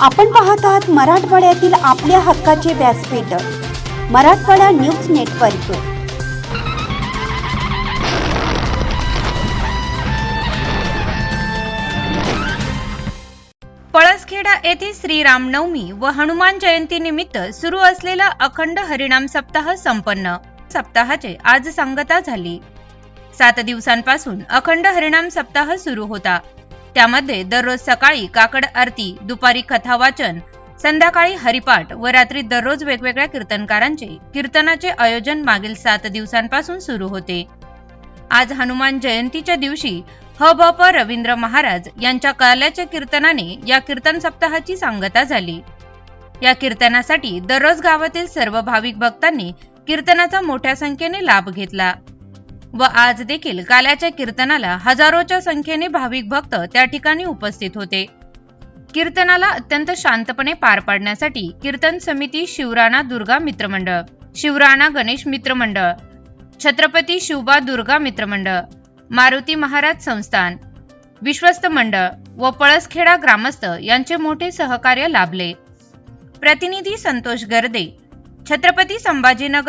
आपण पाहत आहात मराठवाड्यातील आपल्या हक्काचे व्यासपीठ मराठवाडा न्यूज नेटवर्क. पळसखेडा येथे श्रीरामनवमी व हनुमान जयंती निमित्त सुरू असलेला अखंड हरिणाम सप्ताह संपन्न. सप्ताहाचे आज सांगता झाली. सात दिवसांपासून अखंड हरिणाम सप्ताह सुरू होता. त्यामध्ये दररोज सकाळी काकड आरती दुपारी कथा वाचन संध्याकाळी हरिपाठ व रात्री दररोज वेगवेगळ्या कीर्तनकारांचे कीर्तनाचे आयोजन मागील सात दिवसांपासून सुरू होते. आज हनुमान जयंतीच्या दिवशी ह ब प रवींद्र महाराज यांच्या काल्याच्या कीर्तनाने या कीर्तन सप्ताहाची सांगता झाली. या कीर्तनासाठी दररोज गावातील सर्व भाविक भक्तांनी कीर्तनाचा मोठ्या संख्येने लाभ घेतला. व आज देखील काल्याच्या कीर्तनाला हजारोच्या संख्येने भाविक भक्त त्या ठिकाणी उपस्थित होते. कीर्तनाला अत्यंत शांतपणे पार पाडण्यासाठी कीर्तन समिती शिवराणा दुर्गा मित्रमंडळ शिवराणा गणेश मित्रमंडळ छत्रपती शिवबा दुर्गा मित्रमंडळ मारुती महाराज संस्थान विश्वस्त मंडळ व पळसखेडा ग्रामस्थ यांचे मोठे सहकार्य लाभले. प्रतिनिधी संतोष गर्दे छत्रपती संभाजीनगर